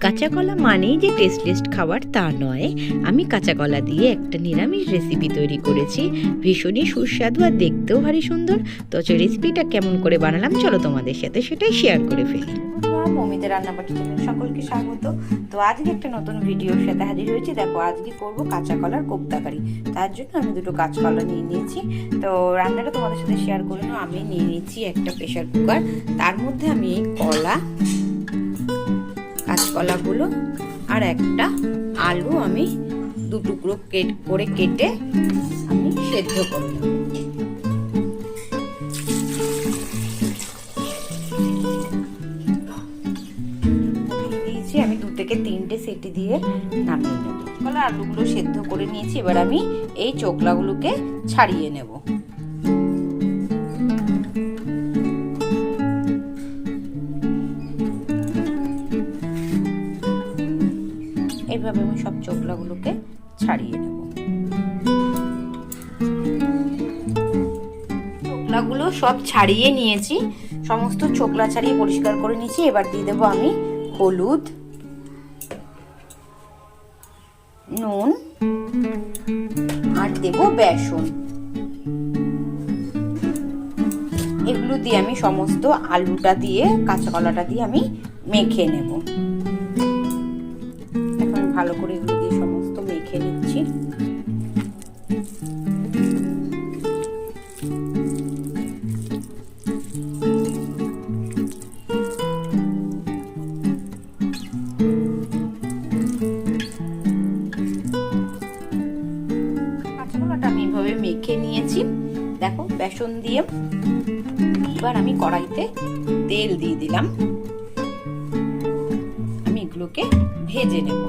কাঁচা কলা মানেই যে টেস্টলেস্ট খাবার তা নয়। আমি কাঁচা কলা দিয়ে একটা নিরামিষ রেসিপি তৈরি করেছি। ভীষণই সুস্বাদু আর দেখতেও ভারী সুন্দর। তো রেসিপিটা কেমন করে বানালাম চলো তোমাদের সাথে সেটাই শেয়ার করে ফেলি। মমিতে রান্নাবাটি চ্যানেল সকলকে স্বাগত। তো আজকে একটা নতুন ভিডিওর সাথে হাজির হয়েছি। দেখো, আজকে করব কাঁচা কলার কোপ্তাকারি। তার জন্য আমি দুটো কাঁচা কলা নিয়ে নিয়েছি। তো রান্নাটা তোমাদের সাথে শেয়ার করে আমি নিয়ে নিয়েছি একটা প্রেশার কুকার তার মধ্যে আমি কলা কাঁচকলাগুলো আর একটা আলু আমি দু টুকরো কেট, করে কেটে আমি সেদ্ধ করে নেব। দিয়েছি আমি দু থেকে তিনটে সেটি দিয়ে নামিয়ে নেব। আলুগুলো সেদ্ধ করে নিয়েছি, এবার আমি এই চোকলাগুলোকে ছাড়িয়ে নেব। এইভাবে আমি সব চোকলাগুলোকে ছাড়িয়ে নেব। চোকলাগুলো সব ছাড়িয়ে নিয়েছি, সমস্ত চোকলা ছাড়িয়ে পরিষ্কার করে নিয়েছি। এবার দিয়ে দেবো আমি হলুদ, নুন, আর দেব বেসন। এগুলো দিয়ে আমি সমস্ত আলুটা দিয়ে, কাঁচা কলাটা দিয়ে আমি মেখে নেব। ভালো করে এগুলো দিয়ে সমস্ত মেখে নিচ্ছি। আমি এভাবে মেখে নিয়েছি। দেখো, বেসন দিয়ে এবার আমি কড়াইতে তেল দিয়ে দিলাম। আমি ভেজে নেব।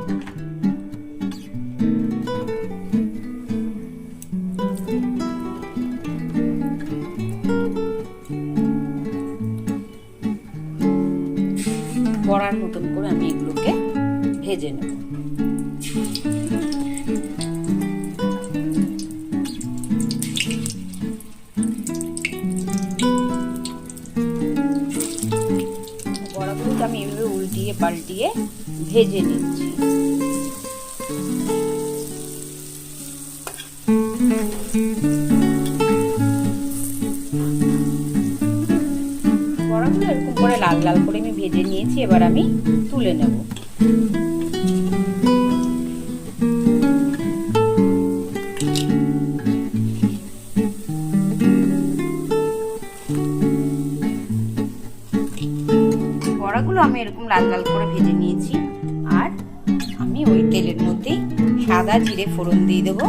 বড়ার মতন করে আমি এগুলোকে ভেজে নেব। পাল্টিয়ে ভেজে নিচ্ছি। এরকম করে লাল লাল করে আমি ভেজে নিয়েছি, এবার আমি তুলে নেব। আমি এরকম লাল লাল করে ভেজে নিয়েছি। আর আমি ওই তেলের মধ্যেই সাদা জিরে ফোড়ন দিয়ে দেবো।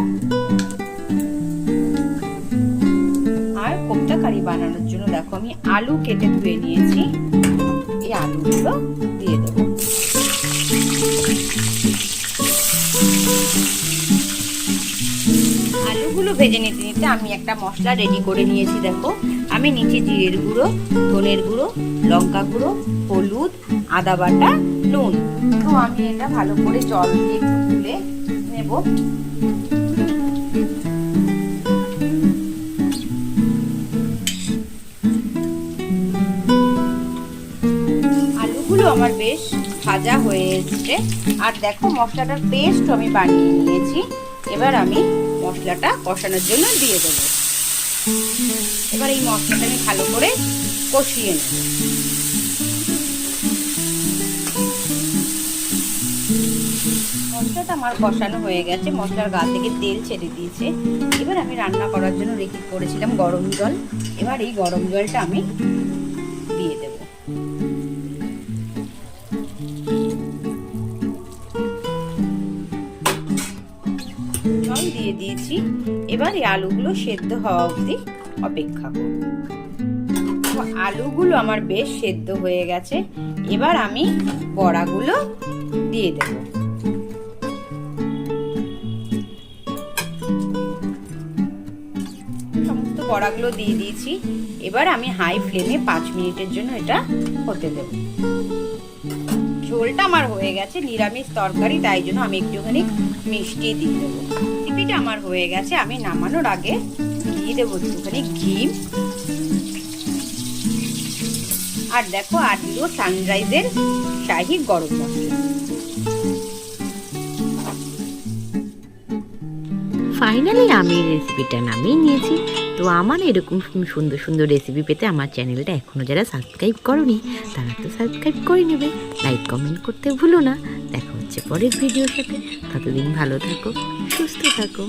আর কোপ্তা কারি বানানোর জন্য দেখো আমি আলু কেটে ধুয়ে নিয়েছি। এই আলুগুলো দিয়ে দেবো। আলুগুলো ভেজে নিতে নিতে আমি একটা মশলা রেডি করে নিয়েছি, দেখো। আমি নিচে জিরের গুঁড়ো, ধনের গুঁড়ো, লঙ্কা গুঁড়ো, হলুদ, আদা বাটা, নুন। তো আমি এটা ভালো করে জল দিয়ে তুলে নেব। আলুগুলো আমার বেশ ভাজা হয়ে এসছে। আর দেখো, মশলাটার পেস্ট আমি বানিয়ে নিয়েছি। এবার আমি মশলাটা কষানোর জন্য দিয়ে দেবো। এবার এই মশলাটা আমি ভালো করে কষিয়ে নেব। মশলাটা আমার কষানো হয়ে গেছে, মশলার গা থেকে তেল ছেড়ে দিয়েছে। এবার আমি রান্না করার জন্য রেখে করেছিলাম গরম জল। এবার এই গরম জলটা আমি দিয়ে দেব। দিয়ে দিয়েছি। এবার এই আলুগুলো সেদ্ধ হওয়া অবধি অপেক্ষা করব। আলুগুলো আমার বেশ সেদ্ধ হয়ে গেছে। এবার আমি বড়াগুলো দিয়ে দেবো। সমস্ত বড়াগুলো দিয়ে দিয়েছি। এবার আমি হাই ফ্লেমে পাঁচ মিনিটের জন্য এটা হতে দেব। ঝোলটা আমার হয়ে গেছে, নিরামিষ তরকারি, তাই জন্য আমি একটুখানি মিষ্টি দিয়ে দেবো। রেসিপিটা আমার হয়ে গেছে, আমি নামানোর আগে দিয়ে দেবো একটুখানি, ঘি। আর দেখো আর দিল সানরাইজের শাহি গরম মশলা। ফাইনালি আমি এই রেসিপিটা নামিয়ে নিয়েছি। তো আমার এরকম সুন্দর সুন্দর রেসিপি পেতে আমার চ্যানেলটা এখনও যারা সাবস্ক্রাইব করনি, তারা তো সাবস্ক্রাইব করে নেবে। লাইক কমেন্ট করতে ভুলো না। দেখা হচ্ছে পরের ভিডিওর সাথে। ততদিন ভালো থাকো, সুস্থ থাকো।